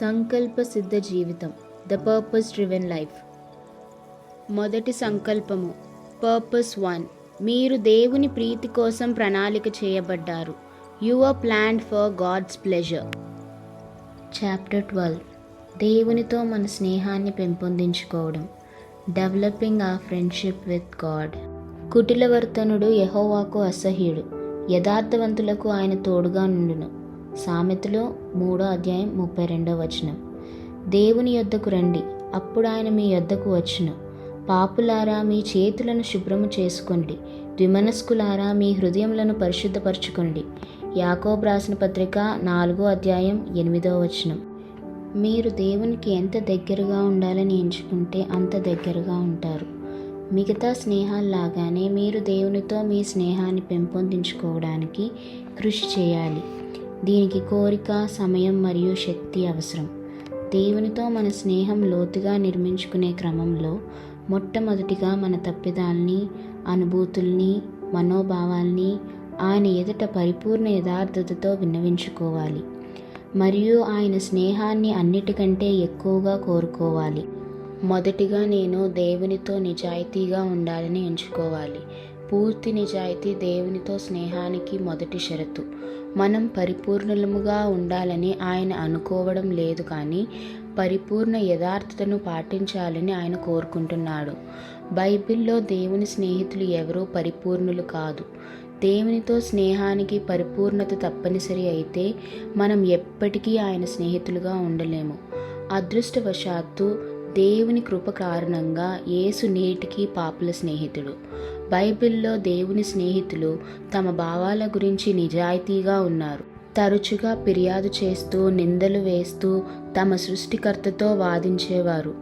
సంకల్ప సిద్ధ జీవితం ద పర్పస్ డ్రివెన్ లైఫ్ మొదటి సంకల్పము పర్పస్ వన్ మీరు దేవుని ప్రీతి కోసం ప్రణాళిక చేయబడ్డారు. You are planned for God's pleasure chapter twelve దేవునితో మన స్నేహాన్ని పెంపొందించుకోవడం. డెవలపింగ్ ఆ ఫ్రెండ్షిప్ విత్ గాడ్ కుటిలవర్తనుడు యహోవాకు అసహ్యుడు. యథార్థవంతులకు ఆయన తోడుగా నుండును. సామెతలో మూడో అధ్యాయం ముప్పై రెండో వచనం. దేవుని యొద్దకు రండి అప్పుడు ఆయన మీ యొద్దకు వచ్చును. పాపులారా మీ చేతులను శుభ్రము చేసుకోండి ద్విమనస్కులారా మీ హృదయములను పరిశుద్ధపరచుకోండి. యాకోబ్ రాసిన పత్రిక నాలుగో అధ్యాయం ఎనిమిదో వచనం. మీరు దేవునికి ఎంత దగ్గరగా ఉండాలని ఎంచుకుంటే అంత దగ్గరగా ఉంటారు. మిగతా స్నేహాల్లాగానే మీరు దేవునితో మీ స్నేహాన్ని పెంపొందించుకోవడానికి కృషి చేయాలి. దీనికి కోరిక సమయం మరియు శక్తి అవసరం. దేవునితో మన స్నేహం లోతుగా నిర్మించుకునే క్రమంలో మొట్టమొదటిగా మన తప్పిదాల్ని అనుభూతుల్ని మనోభావాల్ని ఆయన ఎదుట పరిపూర్ణ యథార్థతతో విన్నవించుకోవాలి. మరియు ఆయన స్నేహాన్ని అన్నిటికంటే ఎక్కువగా కోరుకోవాలి. మొదటిగా నేను దేవునితో నిజాయితీగా ఉండాలని ఎంచుకోవాలి. పూర్తి నిజాయితీ దేవునితో స్నేహానికి మొదటి షరతు. మనం పరిపూర్ణులముగా ఉండాలని ఆయన అనుకోవడం లేదు కానీ పరిపూర్ణ యథార్థతను పాటించాలని ఆయన కోరుకుంటున్నాడు. బైబిల్లో దేవుని స్నేహితులు ఎవరూ పరిపూర్ణులు కాదు. దేవునితో స్నేహానికి పరిపూర్ణత తప్పనిసరి అయితే మనం ఎప్పటికీ ఆయన స్నేహితులుగా ఉండలేము. అదృష్టవశాత్తు దేవుని కృప కారణంగా యేసు నేటికి పాపుల స్నేహితుడు. బైబిల్లో దేవుని స్నేహితులు తమ భావాల గురించి నిజాయితీగా ఉన్నారు. తరచుగా ఫిర్యాదు చేస్తూ నిందలు వేస్తూ తమ సృష్టికర్తతో వాదించేవారు.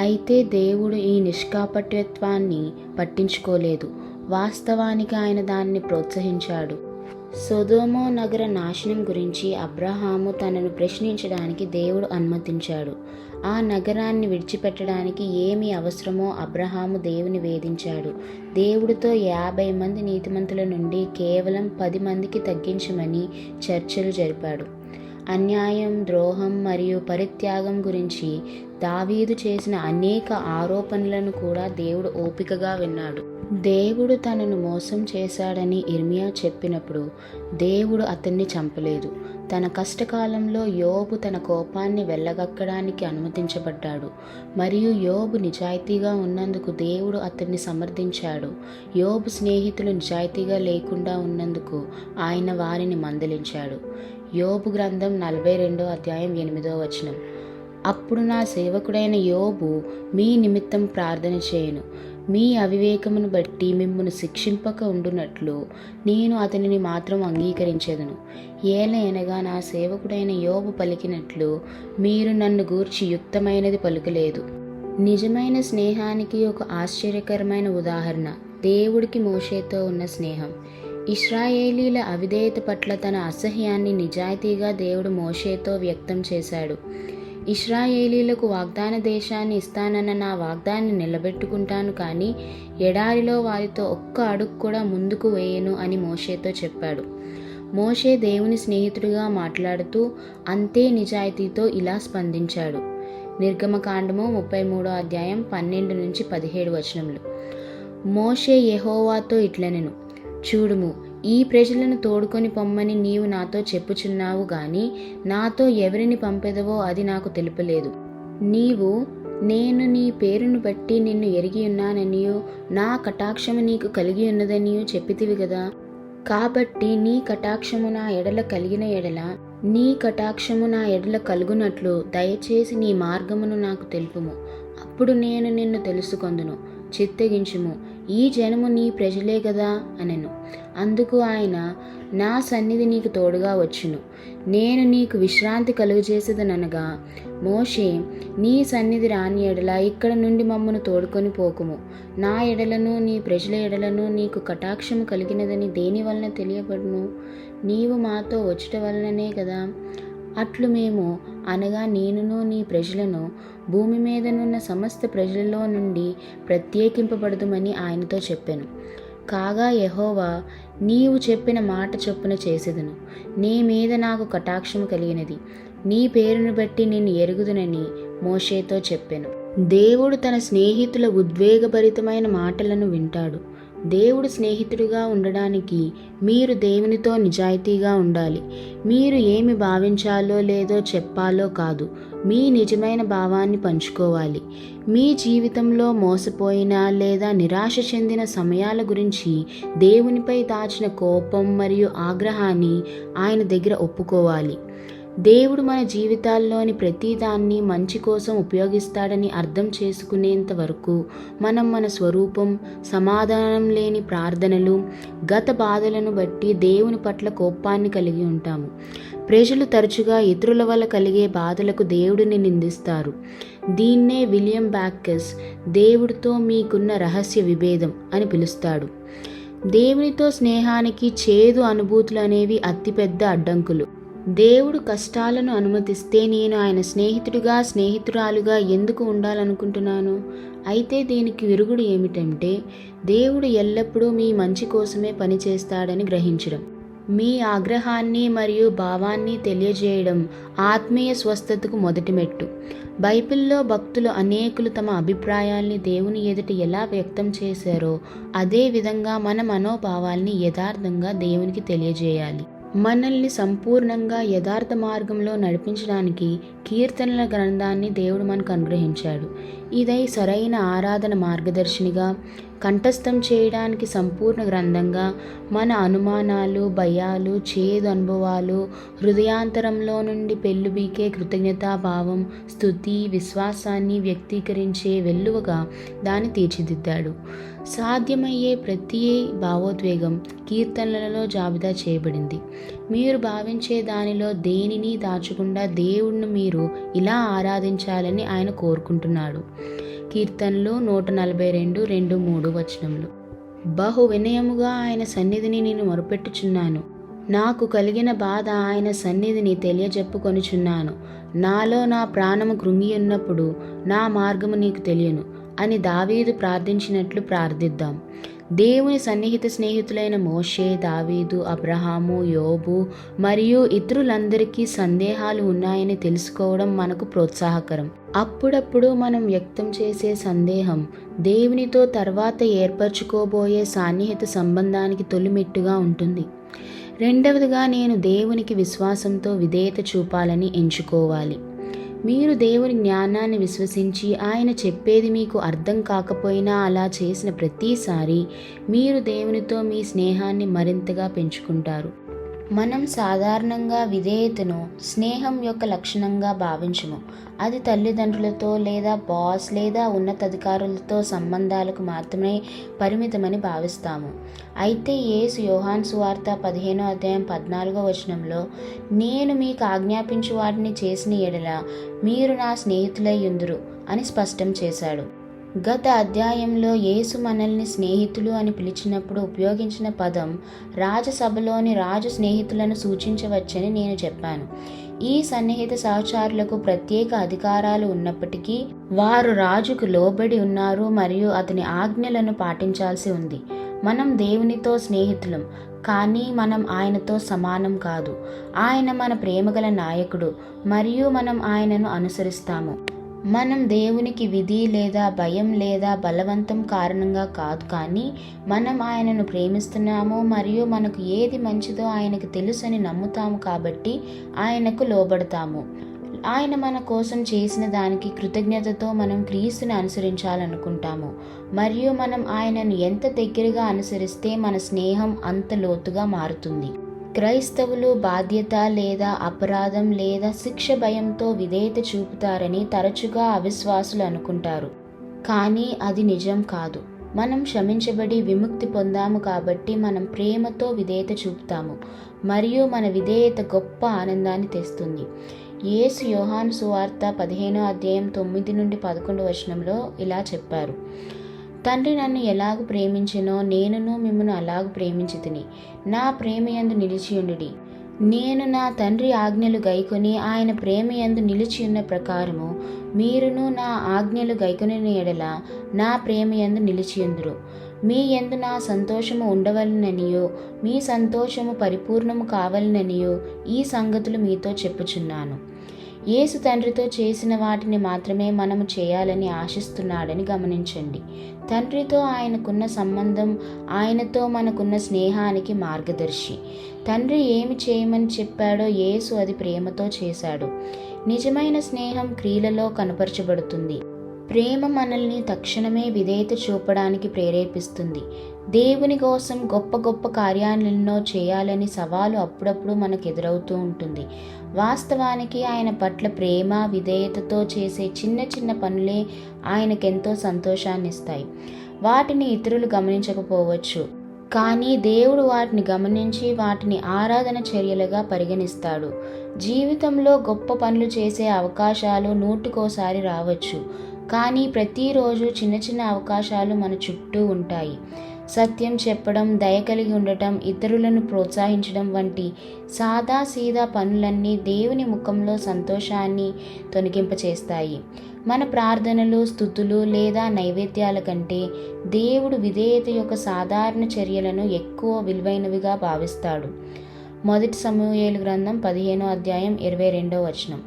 అయితే దేవుడు ఈ నిష్కాపట్యత్వాన్ని పట్టించుకోలేదు. వాస్తవానికి ఆయన దాన్ని ప్రోత్సహించాడు. సొదోమో నగర నాశనం గురించి అబ్రహాము తనను ప్రశ్నించడానికి దేవుడు అనుమతించాడు. ఆ నగరాన్ని విడిచిపెట్టడానికి ఏమి అవసరమో అబ్రహాము దేవుని వేధించాడు. దేవుడితో యాభై మంది నీతిమంతుల నుండి కేవలం పది మందికి తగ్గించమని చర్చలు జరిపాడు. అన్యాయం ద్రోహం మరియు పరిత్యాగం గురించి దావీదు చేసిన అనేక ఆరోపణలను కూడా దేవుడు ఓపికగా విన్నాడు. దేవుడు తనను మోసం చేశాడని ఇర్మియా చెప్పినప్పుడు దేవుడు అతన్ని చంపలేదు. తన కష్టకాలంలో యోబు తన కోపాన్ని వెళ్ళగక్కడానికి అనుమతించబడ్డాడు. మరియు యోబు నిజాయితీగా ఉన్నందుకు దేవుడు అతన్ని సమర్థించాడు. యోబు స్నేహితులు నిజాయితీగా లేకుండా ఉన్నందుకు ఆయన వారిని మందలించాడు. యోబు గ్రంథం నలభై రెండో అధ్యాయం ఎనిమిదో వచనం. అప్పుడు నా సేవకుడైన యోబు మీ నిమిత్తం ప్రార్థన చేయను. మీ అవివేకమును బట్టి మిమ్మను శిక్షింపక ఉండునట్లు నేను అతనిని మాత్రం అంగీకరించేదను. ఏలయనగా నా సేవకుడైన యోబు పలికినట్లు మీరు నన్ను గూర్చి యుక్తమైనది పలుకలేదు. నిజమైన స్నేహానికి ఒక ఆశ్చర్యకరమైన ఉదాహరణ దేవుడికి మోషేతో ఉన్న స్నేహం. ఇస్రాయేలీల అవిధేయత పట్ల తన అసహ్యాన్ని నిజాయితీగా దేవుడు మోషేతో వ్యక్తం చేశాడు. ఇస్రాయేలీలకు వాగ్దాన దేశాన్ని ఇస్తానన్న నా వాగ్దాన్ని నిలబెట్టుకుంటాను కానీ ఎడారిలో వారితో ఒక్క అడుగు కూడా ముందుకు వేయను అని మోషేతో చెప్పాడు. మోషే దేవుని స్నేహితుడిగా మాట్లాడుతూ అంతే నిజాయితీతో ఇలా స్పందించాడు. నిర్గమకాండము ముప్పై మూడో అధ్యాయం పన్నెండు నుంచి పదిహేడు వచనములు. మోషే యెహోవాతో ఇట్లనెను. చూడుము ఈ ప్రజలను తోడుకొని పొమ్మని నీవు నాతో చెప్పుచున్నావు గాని నాతో ఎవరిని పంపెదవో అది నాకు తెలుపలేదు. నీవు నేను నీ పేరును బట్టి నిన్ను ఎరిగి ఉన్నాననియో నా కటాక్షము నీకు కలిగి ఉన్నదనియో చెప్పితివి కదా కాబట్టి నీ కటాక్షము నా ఎడల కలిగిన ఎడల నీ కటాక్షము నా ఎడల కలుగునట్లు దయచేసి నీ మార్గమును నాకు తెలుపుము. అప్పుడు నేను నిన్ను తెలుసుకొందును చిత్తగించుము. ఈ జనము నీ ప్రజలే కదా అనెను. అందుకు ఆయన నా సన్నిధి నీకు తోడుగా వచ్చును. నేను నీకు విశ్రాంతి కలుగజేసేదనగా మోషే నీ సన్నిధి రాని ఎడల ఇక్కడ నుండి మమ్మను తోడుకొని పోకుము. నా ఎడలను నీ ప్రజల ఎడలను నీకు కటాక్షము కలిగినదని దేని వలన తెలియబడును? నీవు మాతో వచ్చుట వలననే కదా అట్లు మేము అనగా నేనును నీ ప్రజలను భూమి మీదనున్న సమస్త ప్రజలలో నుండి ప్రత్యేకింపబడదుమని ఆయనతో చెప్పాను. కాగా యహోవా నీవు చెప్పిన మాట చొప్పున చేసేదను. నీ మీద నాకు కటాక్షము కలిగినది. నీ పేరును బట్టి నేను ఎరుగుదునని మోషేతో చెప్పాను. దేవుడు తన స్నేహితుల ఉద్వేగభరితమైన మాటలను వింటాడు. దేవుడు స్నేహితుడిగా ఉండడానికి మీరు దేవునితో నిజాయితీగా ఉండాలి. మీరు ఏమి భావించాలో లేదో చెప్పాలో కాదు. మీ నిజమైన భావాన్ని పంచుకోవాలి. మీ జీవితంలో మోసపోయిన లేదా నిరాశ చెందిన సమయాల గురించి దేవునిపై దాచిన కోపం మరియు ఆగ్రహాన్ని ఆయన దగ్గర ఒప్పుకోవాలి. దేవుడు మన జీవితాల్లోని ప్రతిదాన్ని మంచి కోసం ఉపయోగిస్తాడని అర్థం చేసుకునేంత వరకు మనం మన స్వరూపం సమాధానం లేని ప్రార్థనలు గత బాధలను బట్టి దేవుని పట్ల కోపాన్ని కలిగి ఉంటాము. ప్రజలు తరచుగా ఇతరుల వల్ల కలిగే బాధలకు దేవుడిని నిందిస్తారు. దీన్నే విలియం బ్యాక్కస్ దేవుడితో మీకున్న రహస్య విభేదం అని పిలుస్తాడు. దేవునితో స్నేహానికి చేదు అనుభూతులు అనేవి అతిపెద్ద అడ్డంకులు. దేవుడు కష్టాలను అనుమతిస్తే నేను ఆయన స్నేహితుడిగా స్నేహితురాలుగా ఎందుకు ఉండాలనుకుంటున్నాను? అయితే దీనికి విరుగుడు ఏమిటంటే దేవుడు ఎల్లప్పుడూ మీ మంచి కోసమే పనిచేస్తాడని గ్రహించడం. మీ ఆగ్రహాన్ని మరియు భావాన్ని తెలియజేయడం ఆత్మీయ స్వస్థతకు మొదటి మెట్టు. బైబిల్లో భక్తులు అనేకులు తమ అభిప్రాయాల్ని దేవుని ఎదుట ఎలా వ్యక్తం చేశారో అదే విధంగా మన మనోభావాల్ని యథార్థంగా దేవునికి తెలియజేయాలి. మనల్ని సంపూర్ణంగా యథార్థ మార్గంలో నడిపించడానికి కీర్తనల గ్రంథాన్ని దేవుడు మనకు అనుగ్రహించాడు. ఇదై సరైన ఆరాధన మార్గదర్శినిగా కంఠస్థం చేయడానికి సంపూర్ణ గ్రంథంగా మన అనుమానాలు భయాలు చేదు అనుభవాలు హృదయాంతరంలో నుండి పెళ్ళుబీకే కృతజ్ఞతాభావం స్థుతి విశ్వాసాన్ని వ్యక్తీకరించే వెల్లువగా దాన్ని తీర్చిదిద్దాడు. సాధ్యమయ్యే ప్రతి భావోద్వేగం కీర్తనలలో జాబితా చేయబడింది. మీరు భావించే దానిలో దేనిని దాచకుండా దేవుణ్ణి మీరు ఇలా ఆరాధించాలని ఆయన కోరుకుంటున్నాడు. కీర్తనలు నూట నలభై రెండు రెండు మూడు వచనములు. బహు వినయముగా ఆయన సన్నిధిని నేను మొరపెట్టుచున్నాను. నాకు కలిగిన బాధ ఆయన సన్నిధిని తెలియజెప్పుకొనుచున్నాను. నాలో నా ప్రాణము కృంగి ఉన్నప్పుడు నా మార్గము నీకు తెలియను. అని దావీదు ప్రార్థించినట్లు ప్రార్థిద్దాం. దేవుని సన్నిహిత స్నేహితులైన మోషే దావీదు అబ్రహాము యోబు మరియు ఇతరులందరికీ సందేహాలు ఉన్నాయని తెలుసుకోవడం మనకు ప్రోత్సాహకరం. అప్పుడప్పుడు మనం వ్యక్తం చేసే సందేహం దేవునితో తర్వాత ఏర్పరచుకోబోయే సాన్నిహిత సంబంధానికి తొలిమెట్టుగా ఉంటుంది. రెండవదిగా నేను దేవునికి విశ్వాసంతో విధేయత చూపాలని ఎంచుకోవాలి. మీరు దేవుని జ్ఞానాన్ని విశ్వసించి ఆయన చెప్పేది మీకు అర్థం కాకపోయినా అలా చేసిన ప్రతిసారి మీరు దేవునితో మీ స్నేహాన్ని మరింతగా పెంచుకుంటారు. మనం సాధారణంగా విధేయతను స్నేహం యొక్క లక్షణంగా భావించము. అది తల్లిదండ్రులతో లేదా బాస్ లేదా ఉన్నతాధికారులతో సంబంధాలకు మాత్రమే పరిమితమని భావిస్తాము. అయితే యేసు యోహాన్ సువార్త పదిహేనో అధ్యాయం పద్నాలుగో వచనంలో నేను మీకు ఆజ్ఞాపించు వాటిని చేసిన ఎడల మీరు నా స్నేహితులై ఉందురు అని స్పష్టం చేశాడు. గత అధ్యాయంలో యేసు మనల్ని స్నేహితులు అని పిలిచినప్పుడు ఉపయోగించిన పదం రాజసభలోని రాజు స్నేహితులను సూచించవచ్చని నేను చెప్పాను. ఈ సన్నిహిత సహచారులకు ప్రత్యేక అధికారాలు ఉన్నప్పటికీ వారు రాజుకు లోబడి ఉన్నారు మరియు అతని ఆజ్ఞలను పాటించాల్సి ఉంది. మనం దేవునితో స్నేహితులం కానీ మనం ఆయనతో సమానం కాదు. ఆయన మన ప్రేమగల నాయకుడు మరియు మనం ఆయనను అనుసరిస్తాము. మనం దేవునికి విధి లేదా భయం లేదా బలవంతం కారణంగా కాదు కానీ మనం ఆయనను ప్రేమిస్తున్నాము మరియు మనకు ఏది మంచిదో ఆయనకు తెలుసని నమ్ముతాము కాబట్టి ఆయనకు లోబడతాము. ఆయన మన కోసం చేసిన దానికి కృతజ్ఞతతో మనం క్రీస్తుని అనుసరించాలనుకుంటాము. మరియు మనం ఆయనను ఎంత దగ్గరగా అనుసరిస్తే మన స్నేహం అంత లోతుగా మారుతుంది. క్రైస్తవులు బాధ్యత లేదా అపరాధం లేదా శిక్ష భయంతో విధేయత చూపుతారని తరచుగా అవిశ్వాసులు అనుకుంటారు. కానీ అది నిజం కాదు. మనం క్షమించబడి విముక్తి పొందాము కాబట్టి మనం ప్రేమతో విధేయత చూపుతాము. మరియు మన విధేయత గొప్ప ఆనందాన్ని తెస్తుంది. యేసు యోహాను సువార్త పదిహేనో అధ్యాయం తొమ్మిది నుండి పదకొండు వచనంలో ఇలా చెప్పారు. తండ్రి నన్ను ఎలాగ ప్రేమించినో నేనును మిమ్మను అలాగ ప్రేమించి తిని నా ప్రేమ యందు నిలిచియుండుడి నేను నా తండ్రి ఆజ్ఞలు గైకొని ఆయన ప్రేమ యందు నిలిచి ఉన్న ప్రకారము మీరును నా ఆజ్ఞలు గైకొని ఎడల నా ప్రేమ యందు నిలిచియుందురు మీ యందు నా సంతోషము ఉండవలననియో మీ సంతోషము పరిపూర్ణము కావాలననియో ఈ సంగతులు మీతో చెప్పుచున్నాను. యేసు తండ్రితో చేసిన వాటిని మాత్రమే మనము చేయాలని ఆశిస్తున్నాడని గమనించండి. తండ్రితో ఆయనకున్న సంబంధం ఆయనతో మనకున్న స్నేహానికి మార్గదర్శి. తండ్రి ఏమి చేయమని చెప్పాడో యేసు అది ప్రేమతో చేశాడు. నిజమైన స్నేహం క్రియలలో కనపరచబడుతుంది. ప్రేమ మనల్ని తక్షణమే విధేయత చూపడానికి ప్రేరేపిస్తుంది. దేవుని కోసం గొప్ప గొప్ప కార్యాలెన్నో చేయాలని సవాలు అప్పుడప్పుడు మనకు ఎదురవుతూ ఉంటుంది. వాస్తవానికి ఆయన పట్ల ప్రేమ విధేయతతో చేసే చిన్న చిన్న పనులే ఆయనకెంతో సంతోషాన్ని ఇస్తాయి వాటిని ఇతరులు గమనించకపోవచ్చు. కానీ దేవుడు వాటిని గమనించి వాటిని ఆరాధన చర్యలుగా పరిగణిస్తాడు. జీవితంలో గొప్ప పనులు చేసే అవకాశాలు నూటికోసారి రావచ్చు. కానీ ప్రతిరోజు చిన్న చిన్న అవకాశాలు మన చుట్టూ ఉంటాయి. సత్యం చెప్పడం దయ కలిగి ఉండటం ఇతరులను ప్రోత్సహించడం వంటి సాదా సీదా పనులన్నీ దేవుని ముఖంలో సంతోషాన్ని తొలగింపచేస్తాయి మన ప్రార్థనలు స్థుతులు లేదా నైవేద్యాల కంటే దేవుడు విధేయత యొక్క సాధారణ చర్యలను ఎక్కువ విలువైనవిగా భావిస్తాడు. మొదటి సమూహేలు గ్రంథం పదిహేనో అధ్యాయం ఇరవై రెండో వచనం.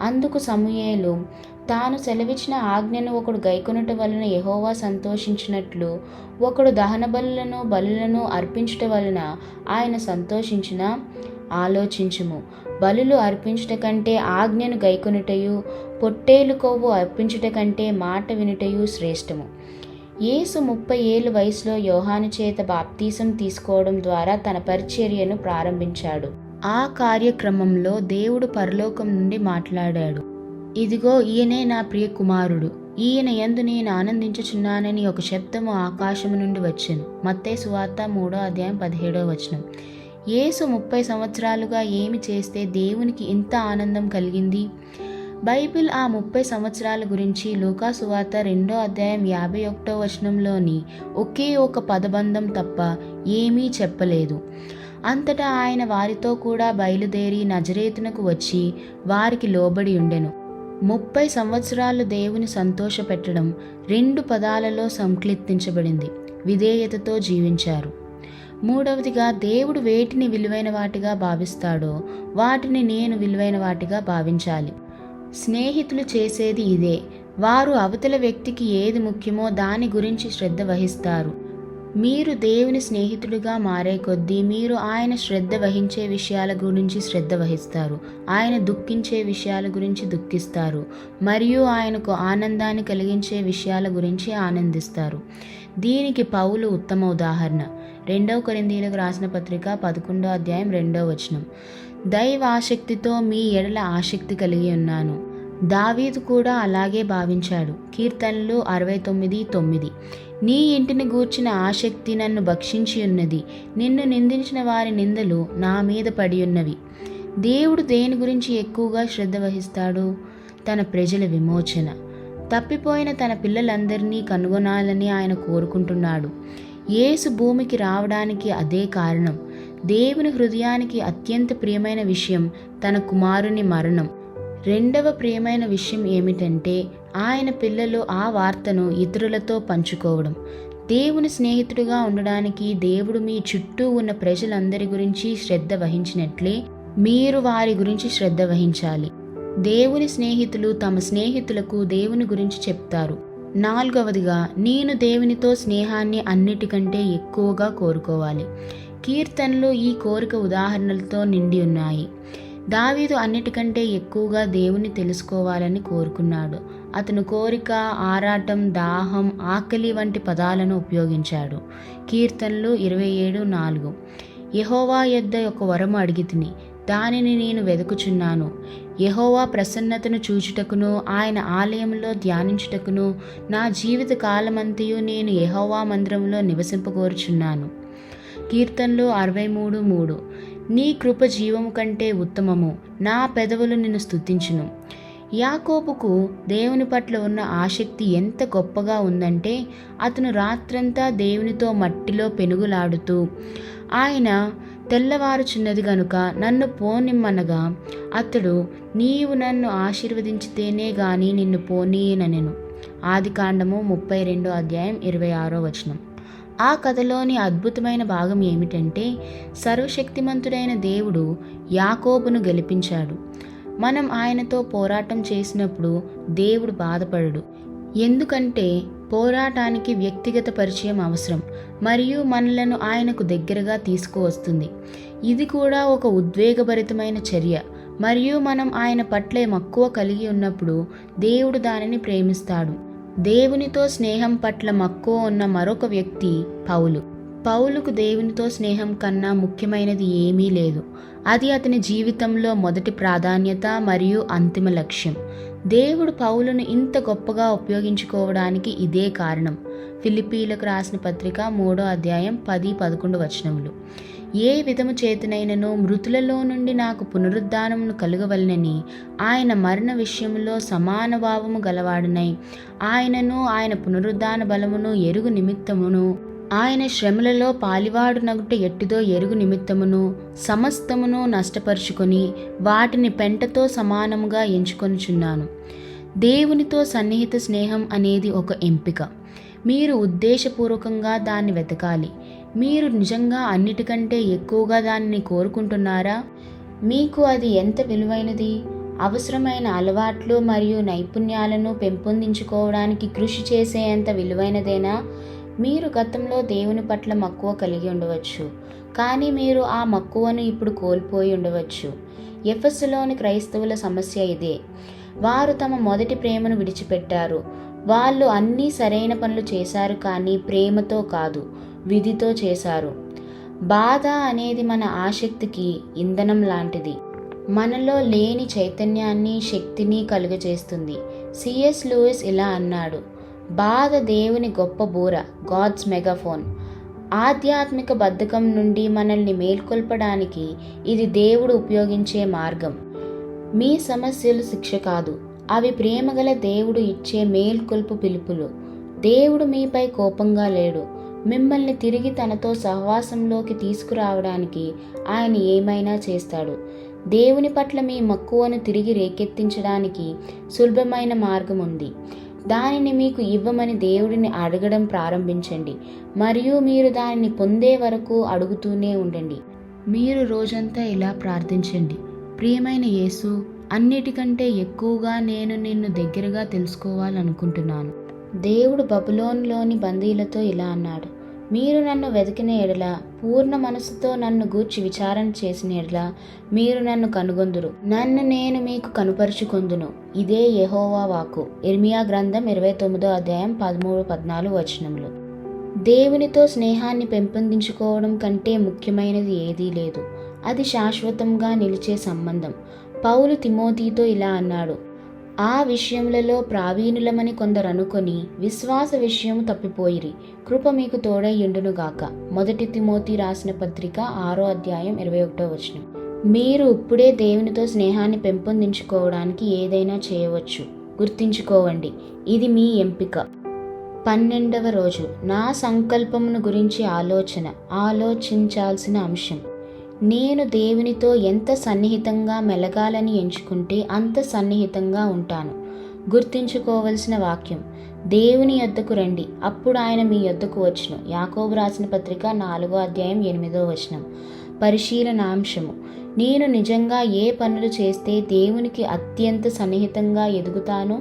అందుకు సమూయేలు తాను సెలవిచ్చిన ఆజ్ఞను ఒకడు గైకొనుట వలన యహోవా సంతోషించినట్లు ఒకడు దహన బలులను బలులను అర్పించుట వలన ఆయన సంతోషించిన ఆలోచించుము. బలులు అర్పించుట కంటే ఆజ్ఞను గైకొనుటయు పొట్టేలు కొవ్వు అర్పించుట కంటే మాట వినుటయు శ్రేష్టము. యేసు ముప్పై ఏళ్ళ వయసులో యోహాను చేత బాప్తీసం తీసుకోవడం ద్వారా తన పరిచర్యను ప్రారంభించాడు. ఆ కార్యక్రమంలో దేవుడు పరలోకం నుండి మాట్లాడాడు. ఇదిగో ఈయనే నా ప్రియ కుమారుడు ఈయన ఎందు నేను ఆనందించుచున్నానని ఒక శబ్దము ఆకాశము నుండి వచ్చాను. మత్తే సువార్త మూడో అధ్యాయం పదిహేడో వచనం. యేసు ముప్పై సంవత్సరాలుగా ఏమి చేస్తే దేవునికి ఇంత ఆనందం కలిగింది? బైబిల్ ఆ ముప్పై సంవత్సరాల గురించి లూకా సువార్త రెండో అధ్యాయం యాభై ఒకటో వచనంలోని ఒకే ఒక పదబంధం తప్ప ఏమీ చెప్పలేదు. అంతటా ఆయన వారితో కూడా బయలుదేరి నజరేతునకు వచ్చి వారికి లోబడి ఉండెను. ముప్పై సంవత్సరాలు దేవుని సంతోషపెట్టడం రెండు పదాలలో సంక్లిప్తించబడింది. విధేయతతో జీవించారు. మూడవదిగా దేవుడు వేటిని విలువైన వాటిగా భావిస్తాడో వాటిని నేను విలువైన వాటిగా భావించాలి. స్నేహితులు చేసేది ఇదే. వారు అవతల వ్యక్తికి ఏది ముఖ్యమో దాని గురించి శ్రద్ధ వహిస్తారు. మీరు దేవుని స్నేహితుడిగా మారే కొద్దీ మీరు ఆయన శ్రద్ధ వహించే విషయాల గురించి శ్రద్ధ వహిస్తారు. ఆయన దుఃఖించే విషయాల గురించి దుఃఖిస్తారు. మరియు ఆయనకు ఆనందాన్ని కలిగించే విషయాల గురించి ఆనందిస్తారు. దీనికి పౌలు ఉత్తమ ఉదాహరణ. రెండవ కొరిందీలకు రాసిన పత్రిక పదకొండో అధ్యాయం రెండో వచనం. దైవ ఆసక్తితో మీ ఎడల ఆసక్తి కలిగి ఉన్నాను. దావీదు కూడా అలాగే భావించాడు. కీర్తనలు అరవై తొమ్మిది తొమ్మిది. నీ ఇంటిని గూర్చిన ఆసక్తి నన్ను భక్షించి ఉన్నది నిన్ను నిందించిన వారి నిందలు నా మీద పడి ఉన్నవి దేవుడు దేని గురించి ఎక్కువగా శ్రద్ధ వహిస్తాడు? తన ప్రజల విమోచన. తప్పిపోయిన తన పిల్లలందరినీ కనుగొనాలని ఆయన కోరుకుంటున్నాడు. యేసు భూమికి రావడానికి అదే కారణం. దేవుని హృదయానికి అత్యంత ప్రియమైన విషయం తన కుమారుని మరణం. రెండవ ప్రియమైన విషయం ఏమిటంటే ఆయన పిల్లలు ఆ వార్తను ఇతరులతో పంచుకోవడం. దేవుని స్నేహితుడిగా ఉండడానికి దేవుడు మీ చుట్టూ ఉన్న ప్రజలందరి గురించి శ్రద్ధ వహించినట్లే మీరు వారి గురించి శ్రద్ధ వహించాలి. దేవుని స్నేహితులు తమ స్నేహితులకు దేవుని గురించి చెప్తారు. నాలుగవదిగా నేను దేవునితో స్నేహాన్ని అన్నిటికంటే ఎక్కువగా కోరుకోవాలి. కీర్తనలు ఈ కోరిక ఉదాహరణలతో నిండి ఉన్నాయి. దావీదు అన్నిటికంటే ఎక్కువగా దేవుని తెలుసుకోవాలని కోరుకున్నాడు. అతను కోరిక ఆరాటం దాహం ఆకలి వంటి పదాలను ఉపయోగించాడు. కీర్తనలు ఇరవై ఏడు నాలుగు. యహోవా యొద్ద ఒక వరము అడిగితిని దానిని నేను వెదుకుచున్నాను. యహోవా ప్రసన్నతను చూచుటకును ఆయన ఆలయంలో ధ్యానించుటకును నా జీవిత కాలమంతయు నేను యహోవా మందిరంలో నివసింపగోరుచున్నాను. కీర్తనలు అరవై మూడు మూడు. నీ కృప జీవము కంటే ఉత్తమము. నా పెదవులు నిన్ను స్థుతించును యాకోబుకు దేవుని పట్ల ఉన్న ఆసక్తి ఎంత గొప్పగా ఉందంటే అతను రాత్రంతా దేవునితో మట్టిలో పెనుగులాడుతూ ఆయన తెల్లవారుచున్నది గనుక నన్ను పోనిమ్మనగా అతడు నీవు నన్ను ఆశీర్వదించితేనే గాని నిన్ను పోనీయనెను. ఆది కాండము ముప్పై రెండో అధ్యాయం ఇరవై ఆరో వచనం. ఆ కథలోని అద్భుతమైన భాగం ఏమిటంటే సర్వశక్తిమంతుడైన దేవుడు యాకోబును గెలిపించాడు. మనం ఆయనతో పోరాటం చేసినప్పుడు దేవుడు బాధపడడు. ఎందుకంటే పోరాటానికి వ్యక్తిగత పరిచయం అవసరం మరియు మనలను ఆయనకు దగ్గరగా తీసుకువస్తుంది. ఇది కూడా ఒక ఉద్వేగభరితమైన చర్య మరియు మనం ఆయన పట్ల మక్కువ కలిగి ఉన్నప్పుడు దేవుడు దానిని ప్రేమిస్తాడు. దేవునితో స్నేహం పట్ల మక్కువ ఉన్న మరొక వ్యక్తి పౌలు. పౌలుకు దేవునితో స్నేహం కన్నా ముఖ్యమైనది ఏమీ లేదు. అది అతని జీవితంలో మొదటి ప్రాధాన్యత మరియు అంతిమ లక్ష్యం. దేవుడు పౌలును ఇంత గొప్పగా ఉపయోగించుకోవడానికి ఇదే కారణం. ఫిలిపీలకు రాసిన పత్రిక మూడో అధ్యాయం పది పదకొండు వచనములు. ఏ విధము చేతనైనను మృతులలో నుండి నాకు పునరుద్ధానమును కలుగవలనని ఆయన మరణ విషయంలో సమాన భావము గలవాడునై. ఆయనను ఆయన పునరుద్ధాన బలమును ఎరుగు నిమిత్తమును ఆయన శ్రమలలో పాలివాడునగుట ఎట్టిదో ఎరుగు నిమిత్తమును సమస్తమును నష్టపరుచుకొని వాటిని పెంటతో సమానముగా ఎంచుకొనుచున్నాను. దేవునితో సన్నిహిత స్నేహం అనేది ఒక ఎంపిక. మీరు ఉద్దేశపూర్వకంగా దాన్ని వెతకాలి. మీరు నిజంగా అన్నిటికంటే ఎక్కువగా దానిని కోరుకుంటున్నారా? మీకు అది ఎంత విలువైనది? అవసరమైన అలవాట్లు మరియు నైపుణ్యాలను పెంపొందించుకోవడానికి కృషి చేసేంత విలువైనదేనా? మీరు గతంలో దేవుని పట్ల మక్కువ కలిగి ఉండవచ్చు. కానీ మీరు ఆ మక్కువను ఇప్పుడు కోల్పోయి ఉండవచ్చు. ఎఫ్ఎస్లోని క్రైస్తవుల సమస్య ఇదే. వారు తమ మొదటి ప్రేమను విడిచిపెట్టారు. వాళ్ళు అన్నీ సరైన పనులు చేశారు కానీ ప్రేమతో కాదు విధితో చేశారు. బాధ అనేది మన ఆసక్తికి ఇంధనం లాంటిది. మనలో లేని చైతన్యాన్ని శక్తిని కలుగజేస్తుంది. సిఎస్ లూయిస్ ఇలా అన్నాడు. బాధ దేవుని గొప్ప బూర గాడ్స్ మెగాఫోన్. ఆధ్యాత్మిక బద్ధకం నుండి మనల్ని మేల్కొల్పడానికి ఇది దేవుడు ఉపయోగించే మార్గం. మీ సమస్యలు శిక్ష కాదు అవి ప్రేమగల దేవుడు ఇచ్చే మేల్కొల్పు పిలుపులు. దేవుడు మీపై కోపంగా లేడు మిమ్మల్ని తిరిగి తనతో సహవాసంలోకి తీసుకురావడానికి ఆయన ఏమైనా చేస్తాడు. దేవుని పట్ల మీ మక్కువను తిరిగి రేకెత్తించడానికి సులభమైన మార్గం ఉంది దానిని మీకు ఇవ్వమని దేవుడిని అడగడం ప్రారంభించండి. మరియు మీరు దానిని పొందే వరకు అడుగుతూనే ఉండండి. మీరు రోజంతా ఇలా ప్రార్థించండి. ప్రియమైన యేసు అన్నిటికంటే ఎక్కువగా నేను నిన్ను దగ్గరగా తెలుసుకోవాలనుకుంటున్నాను. దేవుడు బబులోన్లోని బందీలతో ఇలా అన్నాడు. మీరు నన్ను వెతికిన ఎడల పూర్ణ మనసుతో నన్ను గూర్చి విచారణ చేసిన ఎడల మీరు నన్ను కనుగొందురు. నన్ను నేను మీకు కనుపరుచుకొందును. ఇదే యెహోవా వాకు ఇర్మియా గ్రంథం ఇరవై తొమ్మిదో అధ్యాయం పదమూడు పద్నాలుగు వచనములు. దేవునితో స్నేహాన్ని పెంపొందించుకోవడం కంటే ముఖ్యమైనది ఏదీ లేదు. అది శాశ్వతంగా నిలిచే సంబంధం. పౌలు తిమోతితో ఇలా అన్నాడు ఆ విషయములలో ప్రావీణులమని కొందరు అనుకొని విశ్వాస విషయం తప్పిపోయిరి. కృప మీకు తోడయ్యుండునుగాక మొదటి తిమోతి రాసిన పత్రిక ఆరో అధ్యాయం ఇరవై ఒకటో వచనం. మీరు ఇప్పుడే దేవునితో స్నేహాన్ని పెంపొందించుకోవడానికి ఏదైనా చేయవచ్చు. గుర్తించుకోవండి ఇది మీ ఎంపిక. పన్నెండవ రోజు. నా సంకల్పమును గురించి ఆలోచన. ఆలోచించాల్సిన అంశం. నేను దేవునితో ఎంత సన్నిహితంగా మెలగాలని ఎంచుకుంటే అంత సన్నిహితంగా ఉంటాను. గుర్తుంచుకోవలసిన వాక్యం. దేవుని యొద్దకు రండి. అప్పుడు ఆయన మీ యొద్దకు వచ్చును. యాకోబు రాసిన పత్రిక నాలుగో అధ్యాయం ఎనిమిదో వచనం. పరిశీలనాంశము నేను నిజంగా ఏ పనులు చేస్తే దేవునికి అత్యంత సన్నిహితంగా ఎదుగుతానో